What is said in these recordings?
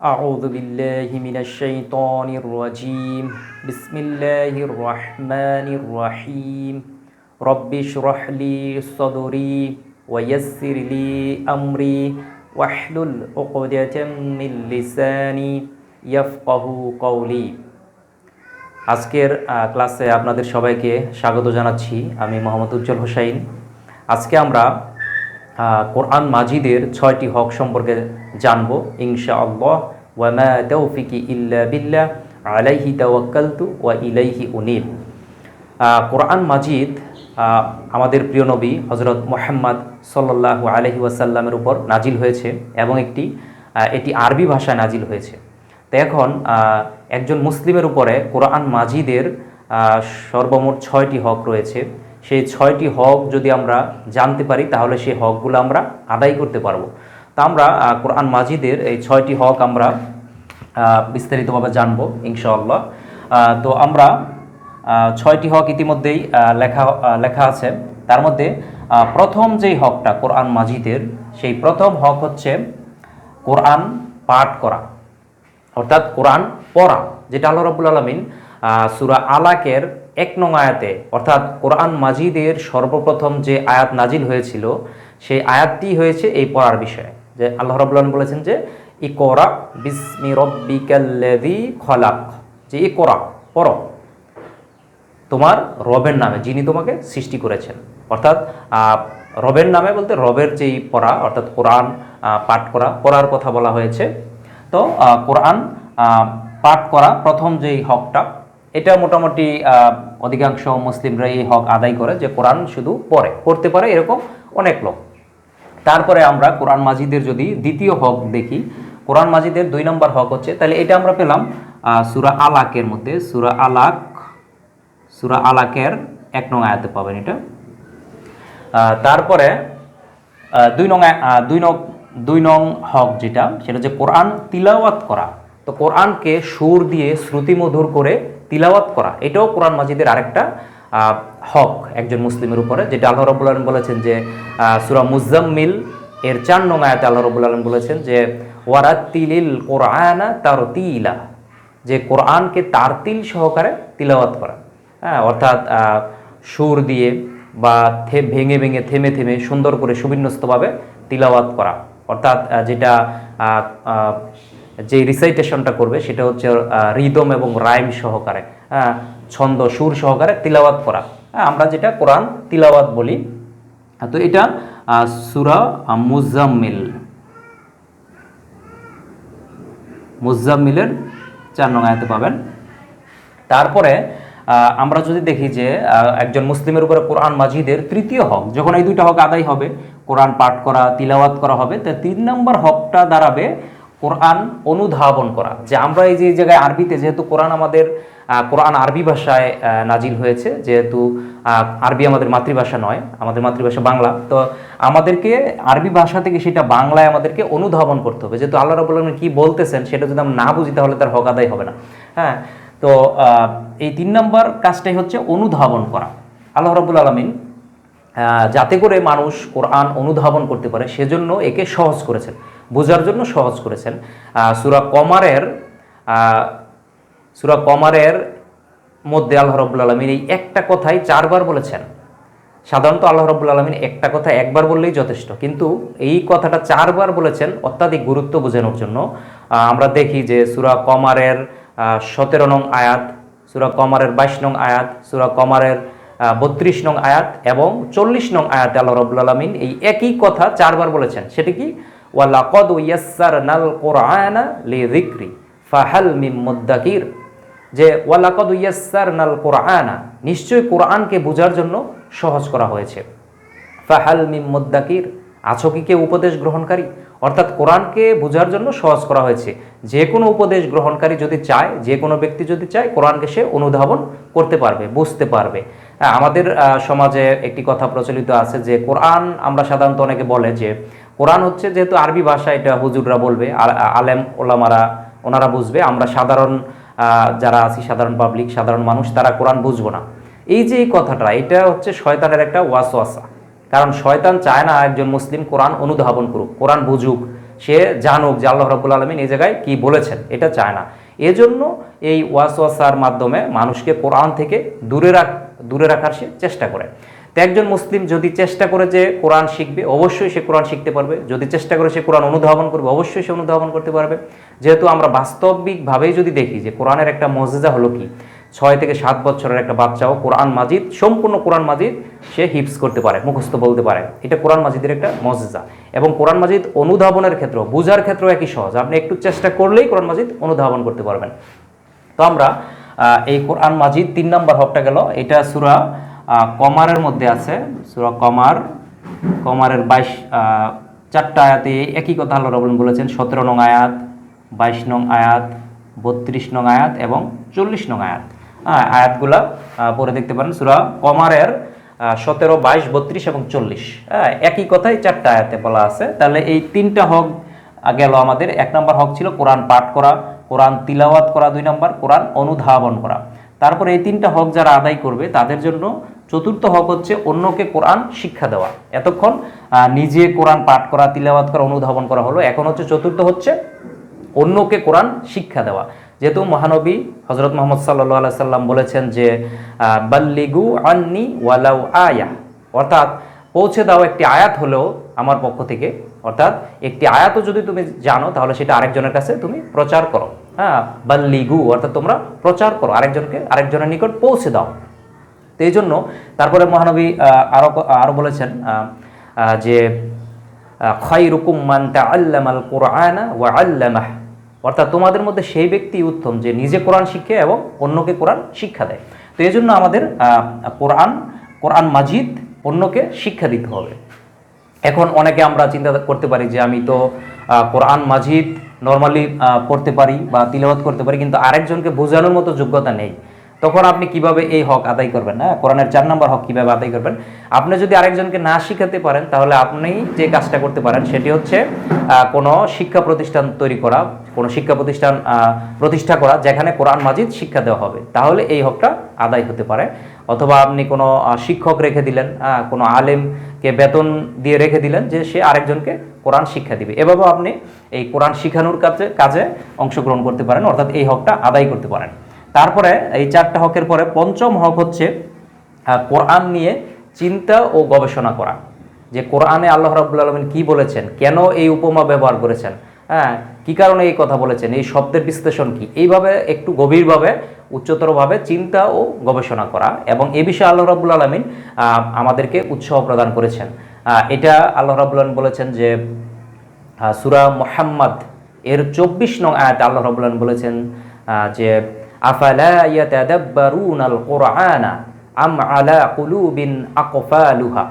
أعوذ بالله من الشيطان الرجيم بسم الله الرحمن الرحيم رب اشرح لي صدري ويسر لي أمري واحلل عقدة من لساني يفقه قولي আজকের আহ, ক্লাসে আপনাদের সবাইকে স্বাগত জানাচ্ছি আমি মোহাম্মদ উজ্জ্বল হোসাইন আজকে আমরা আহ, কোরআন মাজিদের ছয়টি হক সম্পর্কে জানব ইনশা আল্লাহ ওয়ামা তৌফিকি ইল্লা বিল্লাহ, আলাইহি তাওয়াক্কালতু ওয়া ইলাইহি উনিব। কোরআন মাজিদ আমাদের প্রিয় নবী হজরত মোহাম্মদ সাল্লাল্লাহু আলহি ওয়াসাল্লামের উপর নাজিল হয়েছে এবং একটি এটি আরবি ভাষায় নাজিল হয়েছে। তো এখন একজন মুসলিমের উপরে কোরআন মাজিদের সর্বমোট ছয়টি হক রয়েছে। সেই ছয়টি হক যদি আমরা জানতে পারি, তাহলে সেই হকগুলো আমরা আদায় করতে পারব। তা আমরা কোরআন মাজিদের এই ছয়টি হক আমরা বিস্তারিতভাবে জানব, ইনশাআল্লাহ। তো আমরা ছয়টি হক ইতিমধ্যেই লেখা লেখা আছে। তার মধ্যে প্রথম যেই হকটা কোরআন মাজিদের, সেই প্রথম হক হচ্ছে কোরআন পাঠ করা। অর্থাৎ কোরআন পড়া, যেটা আল্লাহ রবুল আলমিন সুরা আলাকের এক নং আয়াতে, অর্থাৎ কোরআন মাজিদের সর্বপ্রথম যে আয়াত নাজিল হয়েছিল, সেই আয়াতটি হয়েছে এই পড়ার বিষয়ে। যে আল্লাহ রবুল আলম বলেছেন যে ই করা বিসমি রব্বিকাল্লাযী খলাক। যে ই করা পড়ো। তোমার রবের নামে, যিনি তোমাকে সৃষ্টি করেছেন। অর্থাৎ রবের নামে বলতে রবের যেই পড়া, অর্থাৎ কোরআন পাঠ করা, পড়ার কথা বলা হয়েছে। তো কোরআন পাঠ করা প্রথম যেই হকটা, এটা মোটামুটি অধিকাংশ মুসলিমরা এই হক আদায় করে যে কোরআন শুধু পড়ে, পড়তে পারে এরকম অনেক লোক। তারপরে আমরা কোরআন মাজিদের যদি দ্বিতীয় হক দেখি, কোরআন মাজিদের দুই নম্বর হক হচ্ছে, তাহলে এটা আমরা পেলাম সুরা আলাকের মধ্যে, সুরা আলাক, সুরা আলাকের এক নং আয়াতে পাবেন এটা। তারপরে দুই নং দুই নং দুই নং হক যেটা, সেটা হচ্ছে কোরআন তিলাওয়াত করা। তো কোরআনকে সুর দিয়ে শ্রুতিমধুর করে তিলাওয়াত করা, এটাও কোরআন মাজিদের আরেকটা হক একজন মুসলিমের উপরে, যেটা আল্লাহ রবুল আলম বলেছেন যে সুরা মুজাম্মিল এর চার নং আয়াতে আল্লাহ রবুল আলম বলেছেন যে ওয়ারাতিলিল কোরআনা তার তিলা যে কোরআনকে তার তিল সহকারে তিলাওয়াত করা। হ্যাঁ অর্থাৎ সুর দিয়ে বা থে, ভেঙে ভেঙে, থেমে থেমে, সুন্দর করে সুবিন্যস্তভাবে তিলাওয়াত করা। অর্থাৎ যেটা যে রিসাইটেশনটা করবে, সেটা হচ্ছে রিদম এবং রাইম সহকারে। হ্যাঁ ছন্দ সুর সহকারে তিলাওয়াত করা। হ্যাঁ আমরা যেটা কোরআন তিলাওয়াত বলি, তো এটা সুরা মুজাম্মিল। মুজাম্মিলের চার নং আয়াতে পাবেন। তারপরে আমরা যদি দেখি যে একজন মুসলিমের উপরে কোরআন মাজিদের তৃতীয় হক, যখন এই দুইটা হক আদায় হবে, কোরআন পাঠ করা, তিলাওয়াত করা হবে, তো তিন নম্বর হকটা দাঁড়াবে কোরআন অনুধাবন করা। যে আমরা এই যে জায়গায় আরবিতে যেহেতু কোরআন আমাদের কোরআন আরবি ভাষায় নাজিল হয়েছে। যেহেতু আরবি আমাদের মাতৃভাষা নয়, আমাদের মাতৃভাষা বাংলা। তো আমাদেরকে আরবি ভাষা থেকে সেটা বাংলায় আমাদেরকে অনুধাবন করতে হবে। যেহেতু আল্লাহ রবুল্লাহ কি বলতেছেন, সেটা যদি আমরা না বুঝি, তাহলে তার হক আদায় হবে না। হ্যাঁ? তো এই তিন নম্বর কাজটাই হচ্ছে অনুধাবন করা। আল্লাহ রবুল আলমিন যাতে করে মানুষ কোরআন অনুধাবন করতে পারে, সেজন্য একে সহজ করেছেন। বোঝার জন্য সহজ করেছেন। সুরা কমারের সুরা কমারের মধ্যে আল্লাহ রবুল আলমিন এই একটা কথাই চারবার বলেছেন। সাধারণত আল্লাহ রবুল আলমিন একটা কথা একবার বললেই যথেষ্ট, কিন্তু এই কথাটা চারবার বলেছেন অত্যাধিক গুরুত্ব বোঝানোর জন্য। আমরা দেখি যে সুরা কমারের সতেরো নং আয়াত, সুরা কমারের বাইশ নং আয়াত, সুরা কমারের বত্রিশ নং আয়াত এবং চল্লিশ নং আয়াত আল্লাহ রবুল আলমিন এই একই কথা চারবার বলেছেন। সেটা কি? ওয়ালাকদ ইয়াসার নাল কোরআনা লি রিক্রি ফাহাল মিম মুদ্দাকির। যে, ওয়ালাকদ ইয়াসার নাল কোরআনা নিশ্চয়ই কোরআনকে বোঝার জন্য সহজ করা হয়েছে। ফাহাল মিম মুদ্দাকির আছো কি উপদেশ গ্রহণকারী? অর্থাৎ কোরআনকে বোঝার জন্য সহজ করা হয়েছে। যে কোনো উপদেশ গ্রহণকারী যদি চায়, যে কোনো ব্যক্তি যদি চায়, কোরআনকে সে অনুধাবন করতে পারবে, বুঝতে পারবে। আমাদের সমাজে একটি কথা প্রচলিত আছে যে, কোরআন আমরা সাধারণত অনেকে বলে যে, কোরআন হচ্ছে যেহেতু আরবি ভাষা, এটা হুজুররা বলবে আল- আলেম, ওলামারা, ওনারা বুঝবে, আমরা সাধারণ যারা আছি, সাধারণ পাবলিক সাধারণ মানুষ, তারা কোরআন বুঝব না। এই যে এই কথাটা, এটা হচ্ছে শয়তানের একটা ওয়াসওয়াসা। কারণ শয়তান চায় না একজন মুসলিম কোরআন অনুধাবন করুক, কোরআন বুঝুক, সে জানুক যে আল্লাহ রাবুল আলমিন এই জায়গায় কি বলেছেন, এটা চায় না। এজন্য এই ওয়াসওয়াসার মাধ্যমে মানুষকে কোরআন থেকে দূরে রাখ, দূরে রাখার সে চেষ্টা করে। তো একজন মুসলিম যদি চেষ্টা করে যে কোরআন শিখবে, অবশ্যই সে কোরআন শিখতে পারবে। যদি চেষ্টা করে সে কোরআন অনুধাবন করবে, অবশ্যই সে অনুধাবন করতে পারবে। যেহেতু আমরা বাস্তবিকভাবেই যদি দেখি যে কোরআনের একটা মজেজা হলো কি, ছয় থেকে সাত বছরের একটা বাচ্চাও কোরআন মাজিদ, সম্পূর্ণ কোরআন মাজিদ সে হিপস করতে পারে, মুখস্থ বলতে পারে। এটা কোরআন মাজিদের একটা মজেজা। এবং কোরআন মাজিদ অনুধাবনের ক্ষেত্রেও, বোঝার ক্ষেত্রেও একই সহজ। আপনি একটু চেষ্টা করলেই কোরআন মাজিদ অনুধাবন করতে পারবেন। তো আমরা এই কোরআন মাজিদ তিন নম্বর হকটা গেল, এটা সুরা কমারের মধ্যে আছে, সুরা কমার। কমারের বাইশ চারটা আয়াতে একই কথা আল্লাহ রবুল বলেছেন, সতেরো নং আয়াত, বাইশ নং আয়াত, বত্রিশ নং আয়াত এবং চল্লিশ নং আয়াত। হ্যাঁ আয়াতগুলা পরে দেখতে পারেন, সুরা কমারের সতেরো, বাইশ, বত্রিশ এবং চল্লিশ। হ্যাঁ একই কথাই চারটা আয়াতে বলা আছে। তাহলে এই তিনটা হক গেল আমাদের। এক নম্বর হক ছিল কোরআন পাঠ করা, কোরআন তিলাওয়াত করা দুই নম্বর, কোরআন অনুধাবন করা। তারপরে এই তিনটা হক যারা আদায় করবে, তাদের জন্য চতুর্থ হক হচ্ছে অন্যকে কোরআন শিক্ষা দেওয়া। এতক্ষণ নিজে কোরআন পাঠ করা, তিলাওয়াত করা, অনুধাবন করা হলো। এখন হচ্ছে চতুর্থ হচ্ছে অন্যকে কোরআন শিক্ষা দেওয়া। যেহেতু মহানবী হজরত মোহাম্মদ সাল্লাহ সাল্লাম বলেছেন যে বাল্লিগু আন্নি ওয়ালাউ আয়া। অর্থাৎ পৌঁছে দাও একটি আয়াত হলেও আমার পক্ষ থেকে। অর্থাৎ একটি আয়াতও যদি তুমি জানো, তাহলে সেটা আরেকজনের কাছে তুমি প্রচার করো। হ্যাঁ বাল্লিগু অর্থাৎ তোমরা প্রচার করো, আরেকজনকে, আরেকজনের নিকট পৌঁছে দাও। তো এই জন্য তারপরে মহানবী আহ, আরও আরও বলেছেন যে খাইরুকুম মান তাআল্লামাল কুরআনা ওয়া আল্লামাহ। অর্থাৎ তোমাদের মধ্যে সেই ব্যক্তি উত্তম যে নিজে কোরআন শিখে এবং অন্যকে কোরআন শিক্ষা দেয়। তো এই জন্য আমাদের কোরআন কোরআন মাজিদ অন্যকে শিক্ষা দিতে হবে। এখন অনেকে আমরা চিন্তা করতে পারি যে আমি তো কোরআন মাজিদ নর্মালি পড়তে পারি বা তিলাওয়াত করতে পারি কিন্তু আরেকজনকে বোঝানোর মতো যোগ্যতা নেই। তখন আপনি কীভাবে এই হক আদায় করবেন না কোরআনের চার নম্বর হক কীভাবে আদায় করবেন? আপনি যদি আরেকজনকে না শিখাতে পারেন, তাহলে আপনি যে কাজটা করতে পারেন, সেটি হচ্ছে কোনো শিক্ষা প্রতিষ্ঠান তৈরি করা, কোনো শিক্ষা প্রতিষ্ঠান প্রতিষ্ঠা করা, যেখানে কোরআন মাজিদ শিক্ষা দেওয়া হবে। তাহলে এই হকটা আদায় হতে পারে। অথবা আপনি কোনো শিক্ষক রেখে দিলেন কোনো আলেমকে বেতন দিয়ে রেখে দিলেন যে সে আরেকজনকে কোরআন শিক্ষা দিবে। এভাবেও আপনি এই কোরআন শিখানোর কাজে কাজে অংশগ্রহণ করতে পারেন, অর্থাৎ এই হকটা আদায় করতে পারেন। তারপরে এই চারটা হকের পরে পঞ্চম হক হচ্ছে কোরআন নিয়ে চিন্তা ও গবেষণা করা। যে কোরআনে আল্লাহ রাবুল আলমিন কি বলেছেন? কেন এই উপমা ব্যবহার করেছেন? হ্যাঁ কি কারণে এই কথা বলেছেন? এই শব্দের বিশ্লেষণ কি? এইভাবে একটু গভীরভাবে, উচ্চতরভাবে চিন্তা ও গবেষণা করা এবং এ বিষয়ে আল্লাহ রাবুল আলমিন আমাদেরকে উৎসাহ প্রদান করেছেন। এটা আল্লাহ রাবুল আলম বলেছেন যে সুরা মোহাম্মদ এর চব্বিশ নং আয়াত আল্লাহ রাবুল আলম বলেছেন যে আফালা ইয়াতাদাব্বারুন আল কোরআনা আম আলা কুলুবিন আকফালুহা?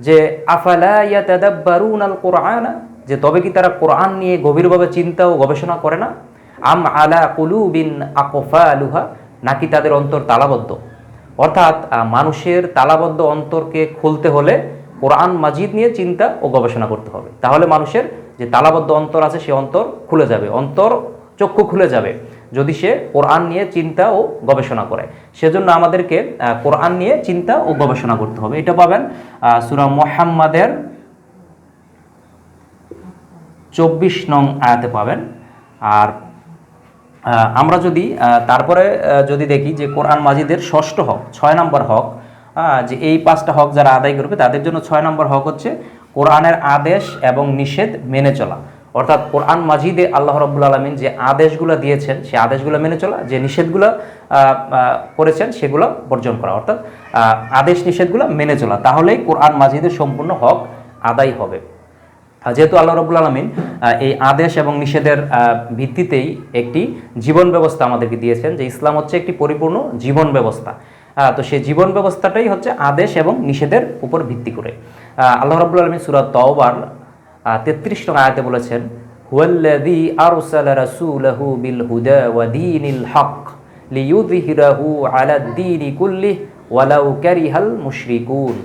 যে আফালা ইয়াতাদাব্বারুন আল কোরআনা যে তবে কি তারা কোরআন নিয়ে গভীরভাবে চিন্তা ও গবেষণা করে না? আম আলা কুলুবিন আকফালুহা? নাকি তাদের অন্তর তালাবদ্ধ? অর্থাৎ মানুষের তালাবদ্ধ অন্তরকে খুলতে হলে কোরআন মাজিদ নিয়ে চিন্তা ও গবেষণা করতে হবে। তাহলে মানুষের যে তালাবদ্ধ অন্তর আছে, সে অন্তর খুলে যাবে। অন্তর চক্ষু খুলে যাবে। যদি সে কোরআন নিয়ে চিন্তা ও গবেষণা করে। সেজন্য আমাদেরকে কোরআন নিয়ে চিন্তা ও গবেষণা করতে হবে। এটা পাবেন সূরা মোহাম্মদের চব্বিশ নং আয়াতে পাবেন। আর আমরা যদি তারপরে যদি দেখি যে কোরআন মাজিদের ষষ্ঠ হক, ছয় নম্বর হক যে এই পাঁচটা হক যারা আদায় করবে, তাদের জন্য ছয় নম্বর হক হচ্ছে কোরআনের আদেশ এবং নিষেধ মেনে চলা। অর্থাৎ কোরআন মাজিদে আল্লাহ রব্বুল আলমিন যে আদেশগুলো দিয়েছেন, সে আদেশগুলো মেনে চলা, যে নিষেধগুলো করেছেন, সেগুলো বর্জন করা। অর্থাৎ আদেশ নিষেধগুলো মেনে চলা। তাহলেই কোরআন মাজিদের সম্পূর্ণ হক আদায় হবে। যেহেতু আল্লাহ রবুল আলমিন এই আদেশ এবং নিষেধের ভিত্তিতেই একটি জীবন ব্যবস্থা আমাদেরকে দিয়েছেন, যে ইসলাম হচ্ছে একটি পরিপূর্ণ জীবন ব্যবস্থা। তো সেই জীবন ব্যবস্থাটাই হচ্ছে আদেশ এবং নিষেধের উপর ভিত্তি করে। আল্লাহ রবুল আলমিন সুরাত তওবার তেত্রিশ নং আয়াতে বলেছেন হুয়াল্লাযী আরসালা রাসূলাহু বিল হুদা ওয়া দীনিল হক লিইয়ুযহিরাহু আলাদ দীনি কুল্লিহি ওয়ালাউ কারিহাল মুশরিকুন।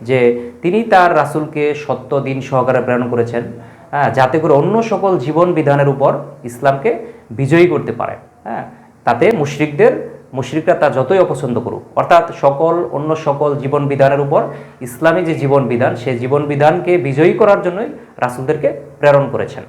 যে তিনি তার রাসূলকে সত্য দিন সহকারে প্রেরণ করেছেন হ্যাঁ, যাতে করে অন্য সকল জীবন বিধানের উপর ইসলামকে বিজয়ী করতে পারে। হ্যাঁ তাতে মুশরিকদের মুশরিকরা তা যতই অপছন্দ করুক। অর্থাৎ সকল, অন্য সকল জীবন বিধানের উপর ইসলামী যে জীবন বিধান সেই জীবন বিধানকে বিজয়ী করার জন্যই রাসূলদেরকে প্রেরণ করেছেন।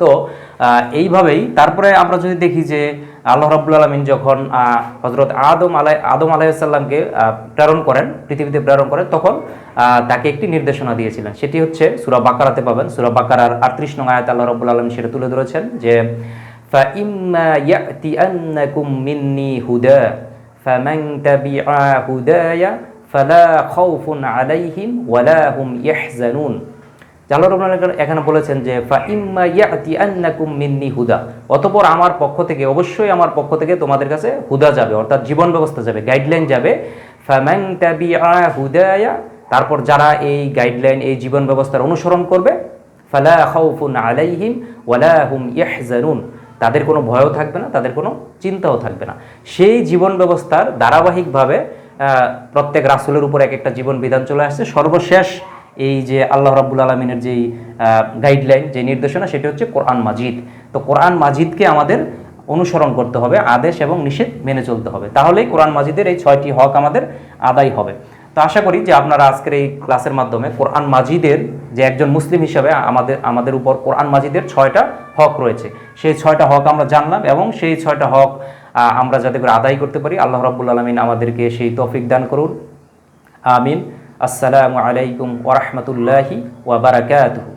তো এইভাবেই তারপরে আমরা যদি দেখি যে আল্লাহ রাব্বুল আলমিন যখন হজরত আদম আলাই, আদম আলাইসাল্লামকে প্রেরণ করেন, পৃথিবীতে প্রেরণ করেন, তখন তাকে একটি নির্দেশনা দিয়েছিলেন। সেটি হচ্ছে, সুরা বাকারাতে পাবেন। সুরা বাকারার আটত্রিশ নং আয়াত আল্লাহ রাব্বুল আলমিন সেটা তুলে ধরেছেন যে فَإِمَّا يَأْتِيَنَّكُم مِّنِّي هُدًى فَمَن تَبِعَ هُدَايَ فَلَا خَوْفٌ عَلَيْهِمْ وَلَا هُمْ يَحْزَنُونَ আল্লাহ রাব্বুল আলামিন এখানে বলেছেন যে ফা ইম্মা ইয়াতি আন্নাকুম মিন্নি হুদা অতঃপর আমার পক্ষ থেকে অবশ্যই আমার পক্ষ থেকে তোমাদের কাছে হুদা যাবে অর্থাৎ জীবন ব্যবস্থা যাবে গাইডলাইন যাবে ফামান তাবিআ হুদায়া তারপর যারা এই গাইডলাইন এই জীবন ব্যবস্থার অনুসরণ করবে ফালা খাউফুন আলাইহিম ওয়ালা হুম ইয়াহজানুন তাদের কোনো ভয়ও থাকবে না, তাদের কোনো চিন্তাও থাকবে না। সেই জীবন ব্যবস্থার ধারাবাহিকভাবে প্রত্যেক রাসুলের উপর এক একটা জীবন বিধান চলে আসছে। সর্বশেষ এই যে আল্লাহ রাব্বুল আলমিনের যেই গাইডলাইন যে নির্দেশনা, সেটি হচ্ছে কোরআন মাজিদ। তো কোরআন মাজিদকে আমাদের অনুসরণ করতে হবে, আদেশ এবং নিষেধ মেনে চলতে হবে। তাহলেই কোরআন মাজিদের এই ছয়টি হক আমাদের আদায় হবে। তো আশা করি যে আপনারা আজকের এই ক্লাসের মাধ্যমে কোরআন মাজিদের যে একজন মুসলিম হিসাবে আমাদের আমাদের উপর কোরআন মাজিদের ছয়টা হক রয়েছে। সেই ছয়টা হক আমরা জানলাম এবং সেই ছয়টা হক আমরা যাতে করে আদায় করতে পারি। আল্লাহ রাবুল আলমিন আমাদেরকে সেই তফিক দান করুন। আমিন। আসসালামু আলাইকুম ওরহমতুল্লাহি ওয়াবারাকাতুহু